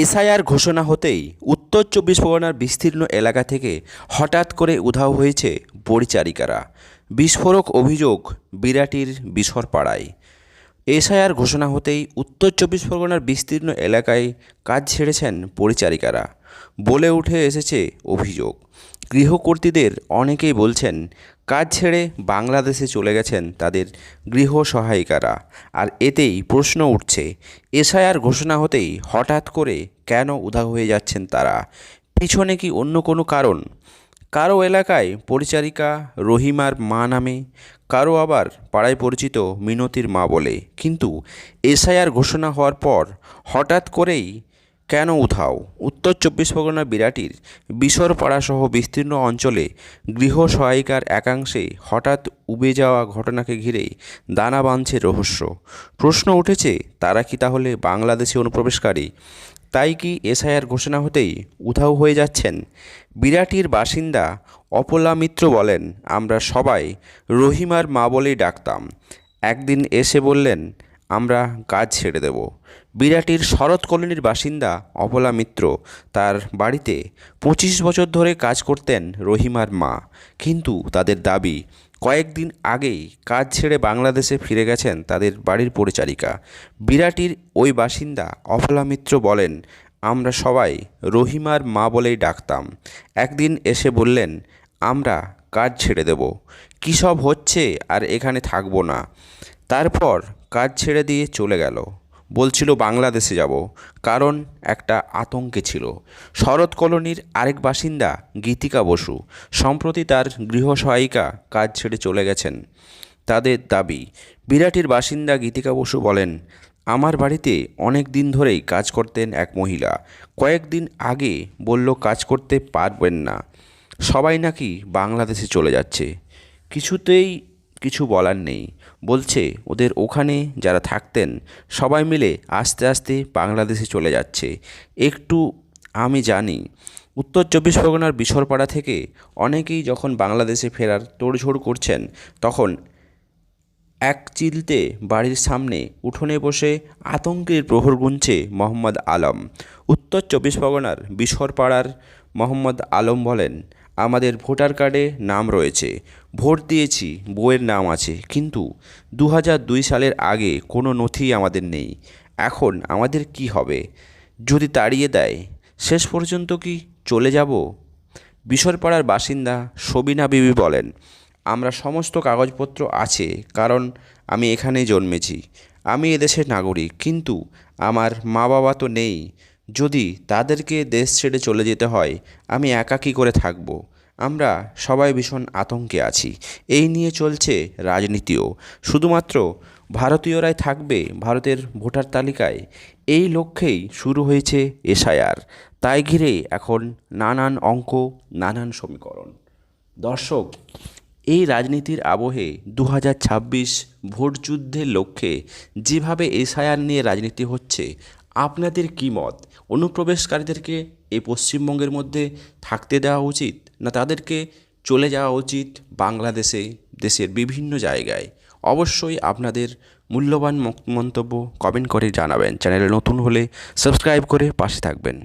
SIR ঘোষণা হতেই উত্তর চব্বিশ পরগনার বিস্তীর্ণ এলাকা থেকে হঠাৎ করে উধাও হয়েছে পরিচারিকারা। বিস্ফোরক অভিযোগ বিরাটির বিশরপাড়ায়। এসআইআর ঘোষণা হতেই উত্তর চব্বিশ পরগনার বিস্তীর্ণ এলাকায় কাজ ছেড়েছেন পরিচারিকারা। বলে উঠে এসেছে অভিযোগ। গৃহকর্তীদের অনেকেই বলছেন, কাজ ছেড়ে বাংলাদেশে চলে গেছেন তাদের গৃহ সহায়িকারা। আর এতেই প্রশ্ন উঠছে, এসআইআর ঘোষণা হতেই হঠাৎ করে কেন উধাও হয়ে যাচ্ছেন তারা? পিছনে কি অন্য কোনো কারণ? কারও এলাকায় পরিচারিকা রহিমার মা নামে কারও আবার পাড়ায় পরিচিত মিনতির মা বলে। কিন্তু এসআইআর ঘোষণা হওয়ার পর হঠাৎ করেই কেন উধাও? উত্তর চব্বিশ পরগনার বিরাটির বিশরপাড়াসহ বিস্তীর্ণ অঞ্চলে গৃহ সহায়িকার একাংশে হঠাৎ উবে যাওয়া ঘটনাকে ঘিরে দানা বাঁধছে রহস্য। প্রশ্ন উঠেছে, তারা কি তাহলে বাংলাদেশে অনুপ্রবেশকারী? তাই কি এসআইআর ঘোষণা হতেই উধাও হয়ে যাচ্ছেন? বিরাটির বাসিন্দা অপলা মিত্র বলেন, আমরা সবাই রহিমার মা বলেই ডাকতাম। একদিন এসে বললেন আমরা কাজ ছেড়ে দেব। বিরাটির শরৎ কলোনির বাসিন্দা অপলা মিত্র তার বাড়িতে পঁচিশ বছর ধরে কাজ করতেন রহিমার মা। কিন্তু তাদের দাবি, কয়েকদিন আগেই কাজ ছেড়ে বাংলাদেশে ফিরে গেছেন তাদের বাড়ির পরিচারিকা। বিরাটির ওই বাসিন্দা অফলা মিত্র বলেন, আমরা সবাই রহিমার মা বলেই ডাকতাম। একদিন এসে বললেন, আমরা কাজ ছেড়ে দেব। কী সব হচ্ছে আর এখানে থাকব না। তারপর কাজ ছেড়ে দিয়ে চলে গেল। বলছিল, বাংলাদেশে যাব। কারণ একটা আতঙ্কে ছিল। শরৎ কলোনির আরেক বাসিন্দা, গীতিকা বসু, সম্প্রতি তার গৃহ সহায়িকা কাজ ছেড়ে চলে গেছেন। তাদের দাবি, বিরাটির বাসিন্দা গীতিকা বসু বলেন, আমার বাড়িতে অনেক দিন ধরেই কাজ করতেন এক মহিলা। কয়েকদিন আগে বলল, কাজ করতে পারবেন না। সবাই নাকি বাংলাদেশে চলে যাচ্ছে। কিছুতেই কিছু বলার নেই। বলছে, ওদের ওখানে যারা থাকতেন, সবাই মিলে আস্তে আস্তে বাংলাদেশে চলে যাচ্ছে। একটু আমি জানি, উত্তর চব্বিশ পরগনার বিশরপাড়া থেকে অনেকেই যখন বাংলাদেশে ফেরার তোড়ঝোড় করছেন, তখন এক চিলতে বাড়ির সামনে উঠোনে বসে আতঙ্কের প্রহর গুনছে মোহাম্মদ আলম। উত্তর চব্বিশ পরগনার বিশরপাড়ার মোহাম্মদ আলম বলেন আমাদের ভোটার কার্ডে নাম রয়েছে। ভোট দিয়েছি, বইয়ের নাম আছে। কিন্তু দু সালের আগে কোনো নথি আমাদের নেই। এখন আমাদের কি হবে? যদি তাড়িয়ে দেয়, শেষ পর্যন্ত কি চলে যাব? বিশরপাড়ার বাসিন্দা সবিনা বিবি বলেন, আমরা সমস্ত কাগজপত্র আছে, কারণ আমি এখানেই জন্মেছি। আমি এদেশের নাগরিক, কিন্তু আমার মা বাবা তো নেই। যদি তাদেরকে দেশ ছেড়ে চলে যেতে হয়, আমি একা কী করে থাকব? আমরা সবাই ভীষণ আতঙ্কে আছি। এই নিয়ে চলছে রাজনীতিও। শুধুমাত্র ভারতীয়রাই থাকবে ভারতের ভোটার তালিকায়? এই লক্ষ্যেই শুরু হয়েছে এসআইআর। তাই ঘিরে এখন নানান অঙ্ক, নানান সমীকরণ। দর্শক, এই রাজনীতির আবহে দু হাজার ছাব্বিশ ভোট যুদ্ধের লক্ষ্যে যেভাবে এসআইআর নিয়ে রাজনীতি হচ্ছে আপনাদের কী মত? অনুপ্রবেশকারীদেরকে এই পশ্চিমবঙ্গের মধ্যে থাকতে দেওয়া উচিত না তাদেরকে চলে যাওয়া উচিত বাংলাদেশে, দেশের বিভিন্ন জায়গায়? অবশ্যই আপনাদের মূল্যবান মন্তব্য কমেন্ট করে জানাবেন। চ্যানেলে নতুন হলে সাবস্ক্রাইব করে পাশে থাকবেন।